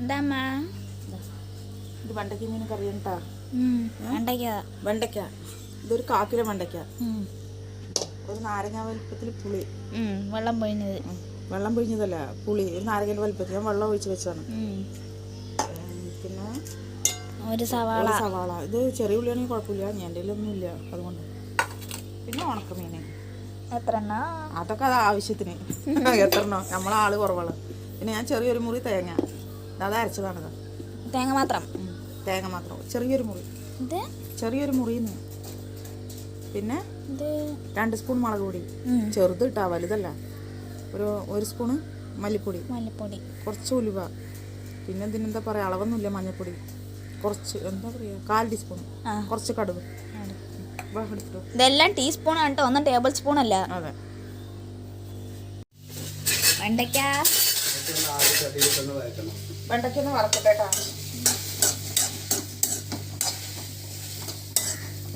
എന്താ അമ്മ ഇത് വെണ്ടയ്ക്ക മീൻ കറി ഉണ്ടാ വെണ്ടയ്ക്ക. വെണ്ടയ്ക്ക. ഇതൊരു കാക്കിലെ വെണ്ടയ്ക്ക. ഒരു നാരങ്ങ വലുപ്പത്തിൽ പുളി. വെള്ളം പൊഴിഞ്ഞത്. വെള്ളം പൊഴിഞ്ഞതല്ല പുളി. ഒരു നാരങ്ങയുടെ വലുപ്പത്തിൽ ഞാൻ വെള്ളം ഒഴിച്ച് വെച്ചാണ് പിന്നെ ഒരു സവാള. സവാള. ഇത് ചെറിയ ഉള്ളിയാണെങ്കിൽ കുഴപ്പമില്ല. ഞാൻ എന്റെ ഒന്നും ഇല്ല അതുകൊണ്ട്. പിന്നെ ഉണക്കമീൻ എത്ര അതൊക്കെ അത് ആവശ്യത്തിന്. എത്രണ്ണോ? നമ്മൾ ആൾ കുറവാണ്. പിന്നെ ഞാൻ ചെറിയൊരു മുറി തേങ്ങ. അത് അരച്ചതാണത് തേങ്ങ മാത്രം? തേങ്ങ മാത്രം. ചെറിയൊരു മുറി. ചെറിയൊരു മുറിന്ന് പിന്നെ രണ്ട് സ്പൂൺ മുളക് പൊടി. ചെറുത് ഇട്ടാ വലുതല്ല. ഒരു ഒരു സ്പൂണ് മല്ലിപ്പൊടി. മല്ലിപ്പൊടി. കുറച്ച് ഉലുവ. പിന്നെ ഇതിനെന്താ പറയുക അളവൊന്നുമില്ല മഞ്ഞൾപ്പൊടി കുറച്ച് എന്താ പറയുക കാൽ ടീസ്പൂൺ. കുറച്ച് കടുവ്. ഇതെല്ലാം ടീസ്പൂൺ ആണ് കേട്ടോ ഒന്നും ടേബിൾ സ്പൂൺ അല്ല അതെ. വെണ്ടയ്ക്ക. വെണ്ടയ്ക്കൊന്ന് വറക്കട്ടെട്ടാ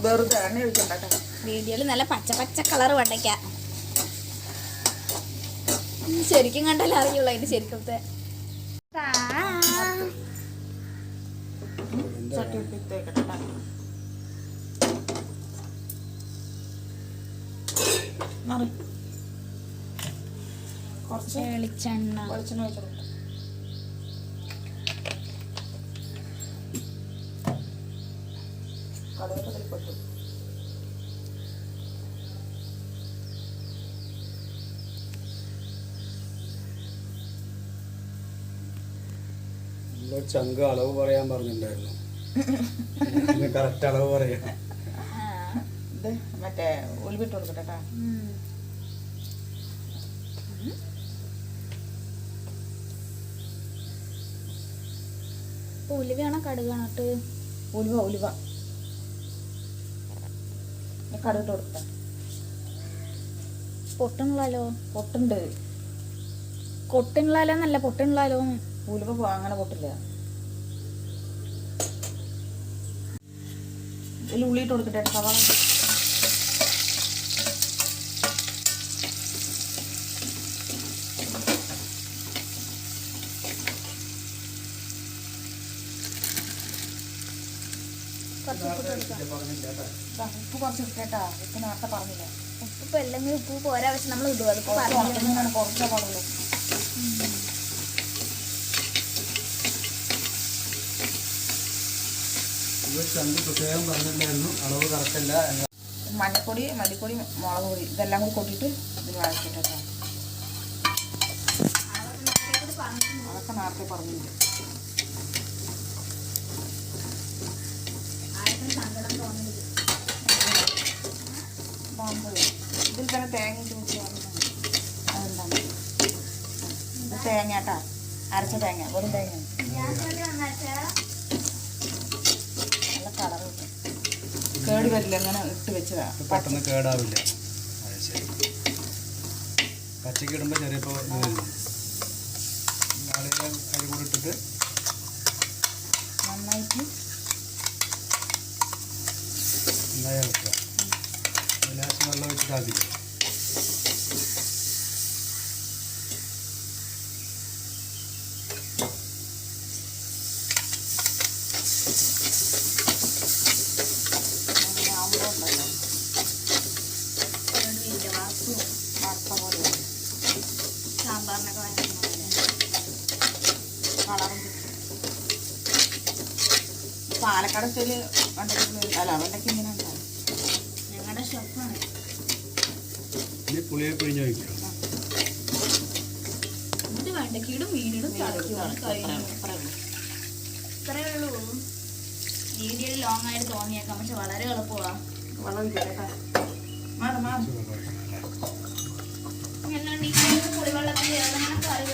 വെറുതെ എണ്ണ ഒഴിക്കണ്ട കേട്ടോ. വീഡിയോയിൽ നല്ല പച്ച പച്ച കളർ വെണ്ടയ്ക്ക ശരിക്കും കണ്ടല്ലേ അറിയുള്ളൂ അതിന്റെ ശരിക്കത്തെ. മറി. കുറച്ച് വെളിച്ചെണ്ണ. വെളിച്ചെണ്ണ ഒഴിച്ചു കൊടുക്കാം കടുകൊക്കെ ഇതിൽ പെട്ടു ചങ്ക് അളവ് പറയാൻ പറഞ്ഞിട്ടുണ്ടായിരുന്നു. കറക്റ്റ് അളവ് പറയാം. ഇത് മറ്റേ ഉലുവിട്ട് കൊടുക്കട്ടെ കേട്ടാ ഉലുവയാണോ കടുകാണോ ഇട്ട് ഉലുവ ഉലുവ. കടുകിട്ട് കൊടുക്കട്ടെ പൊട്ടുള്ളാലോ പൊട്ടുണ്ട്. കൊട്ടുള്ളാലോ എന്നല്ല പൊട്ടുള്ളാലോ ഉലുവ അങ്ങനെ പൊട്ടില്ല. ഇതിൽ ഉള്ളിയിട്ട് കൊടുക്കട്ടെ സവാള ഉപ്പ് പറഞ്ഞില്ല ഉപ്പ് പോരാ നമ്മൾ അളവ്. മഞ്ഞപ്പൊടി മല്ലിപ്പൊടി മുളക് പൊടി ഇതെല്ലാം കൂടി കൊട്ടിട്ട് ഇതിൽ വഴക്കിട്ടോ കേട്ടോ അതൊക്കെ നേരത്തെ പറഞ്ഞിട്ടുണ്ട് തന്നെ തേങ്ങ അതെന്താണ്? ഇത് തേങ്ങ കേട്ടോ അരച്ച തേങ്ങ വെറും തേങ്ങ നല്ല കളർ കിട്ടും. കേട് വരില്ല ഇങ്ങനെ ഇട്ട് വെച്ചതാ. പെട്ടെന്ന് കേടാവില്ല. പച്ചക്ക് ഇടുമ്പോൾ ചെറിയപ്പോൾ അരി കൂടി ഇട്ടിട്ട് നന്നായിട്ട് നന്നായി ഇളക്കുക. ലാസ്റ്റ് വെള്ളം വെച്ചിട്ട് ആദ്യം അങ്ങനെ ആവുമ്പോൾ ഉണ്ടല്ലോ വറുത്ത പോലെ വരും. സാമ്പാറിനൊക്കെ കളറും കിട്ടും പാലക്കാട് സ്റ്റൈൽ വെണ്ടയ്ക്ക് അല്ല വെണ്ടയ്ക്ക് ഇങ്ങനെ ഉണ്ടാവും. ഞങ്ങളുടെ ഷെഫാണ് എന്നിട്ട് വെണ്ടയ്ക്കയിടും മീനിടും ഇത്രയേ ഉള്ളൂ. വീഡിയോ ലോങ് ആയിട്ട് തോന്നിയേക്കാം. പക്ഷെ വളരെ എളുപ്പമാണ് വെള്ളം ഇരിക്കട്ടെ മാറി മാറി. അല്ലാണ്ട് ഈ പുളിവെള്ളത്തിൽ ഏതെങ്കിലും കറി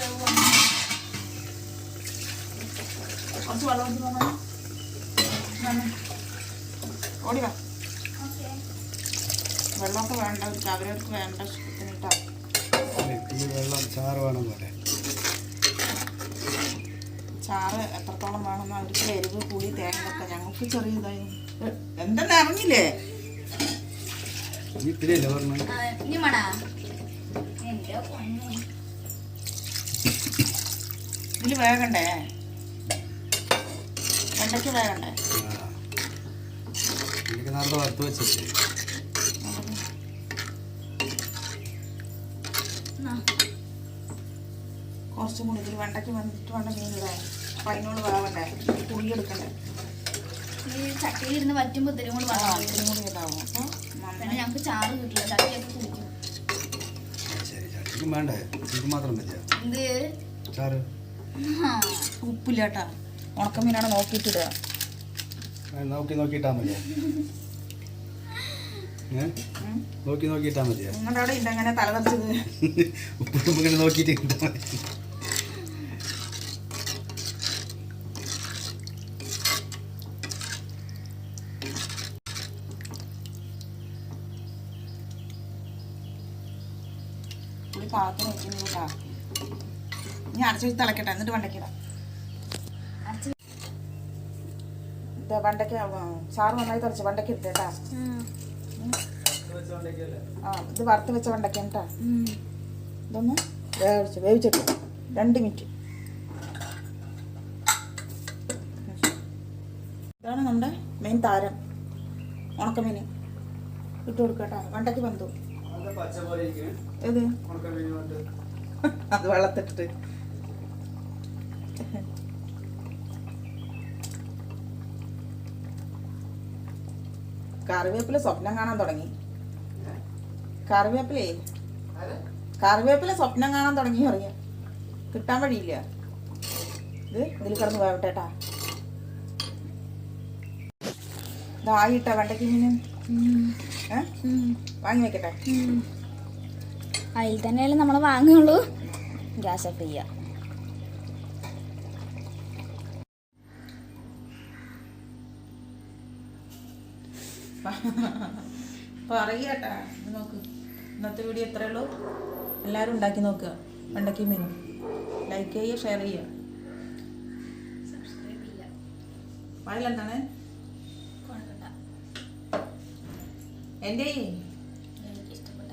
കുറച്ച് വെള്ളം ഒഴിച്ച് പോകാം ഓടി വാ വെള്ളമൊക്കെ വേണ്ട അവരവർക്ക് വേണ്ട ഇഷ്ടത്തിന് ഇട്ടാ ഈ വെള്ളം ചാറ് വേണം പോലെ. ചാറ് എത്രത്തോളം വേണമെന്ന് അവർക്ക് എരിവ് കൂടി തേങ്ങയൊക്കെ. ഞങ്ങൾക്ക് ചെറിയ ഇതായി. എന്തെന്ന് അറിഞ്ഞില്ലേ? ഇതിൽ വേഗണ്ടേ? വെണ്ടയ്ക്ക് വേണ്ടേ നേരത്തെ വറുത്ത് വെച്ചിട്ട്. കുറച്ചും കൂടി ഇതിൽ വെണ്ടയ്ക്ക് വന്നിട്ട് വേണ്ട മീൻ ഇടാൻ അപ്പം അതിനോട് വേവണ്ടേ? പുളി എടുക്കണ്ടേ? ഈ ചട്ടിയിൽ ഇരുന്ന് വറ്റുമ്പോ ഇത്തിരി കൂടി വെള്ളം ഇത്തിരി കൂടി ഇതാവും അപ്പം പിന്നെ ഞങ്ങൾക്ക് ചാറ് കിട്ടില്ല. ചട്ടിയൊക്കെ കുടിക്കും. ശരി. ചട്ടിക്ക് വേണ്ടേ? ഇത് മാത്രം മതിയാ? എന്ത്? ചാറ്? ഉപ്പില്ല കേട്ടാ. ഉണക്കമീനാണ് നോക്കിയിട്ടിടുക. ആ, നോക്കി നോക്കിയിട്ടാ മതിയോ. നോക്കി നോക്കിയിട്ടാ മതിയോ? നിങ്ങളുടെ അവിടെ ഉണ്ട് അങ്ങനെ തലതെറിച്ചത് ഉപ്പിടുമ്പോ ഇങ്ങനെ നോക്കിയിട്ട് ഇട്ടാ മതി. പാത്രം വയ്ക്കുന്നു കേട്ടാ ഇനി അടച്ചു തിളക്കട്ടെ എന്നിട്ട് വെണ്ടയ്ക്കിടാം അരച്ച് ഇത് വെണ്ടയ്ക്ക സാറ് ചാറ് നന്നായി തിളച്ച് വെണ്ടയ്ക്ക് ഇട്ട് കേട്ടാ. ആ ഇത് വറുത്ത് വെച്ച വെണ്ടയ്ക്ക കേട്ടാ. ഇതൊന്ന് വേവിച്ച് വേവിച്ചിട്ട് രണ്ട് മിനിറ്റ്. ഇതാണ് നമ്മുടെ മെയിൻ താരം ഉണക്കമീൻ ഇട്ട് കൊടുക്കട്ടാ വെണ്ടയ്ക്ക് ബന്ധു ഏത്? അത് വെള്ളത്തിട്ടിട്ട്. കറിവേപ്പില സ്വപ്നം കാണാൻ തുടങ്ങി. കറിവേപ്പിലേ? കറിവേപ്പില സ്വപ്നം കാണാൻ തുടങ്ങി അറിയാം കിട്ടാൻ വഴിയില്ല. ഇത് ഇതിൽ കിടന്ന് പോയവട്ടേട്ടാ ഇതായിട്ടാ വെണ്ടയ്ക്ക് മീനും. വാങ്ങി വെക്കട്ടെ. അതിൽ തന്നെയല്ലേ നമ്മൾ വാങ്ങുള്ളൂ. ഗ്യാസ് ഓഫ് പറയട്ടാ ഇത് നോക്ക്. ഇന്നത്തെ വീഡിയോ എത്രയേ ഉള്ളൂ. എല്ലാവരും ഉണ്ടാക്കി നോക്കുക. വെണ്ടയ്ക്ക് മീനും. ലൈക്ക് ചെയ്യുക ഷെയർ ചെയ്യുക. വായിലെന്താണ് എന്റെ ഇഷ്ടപ്പെട്ട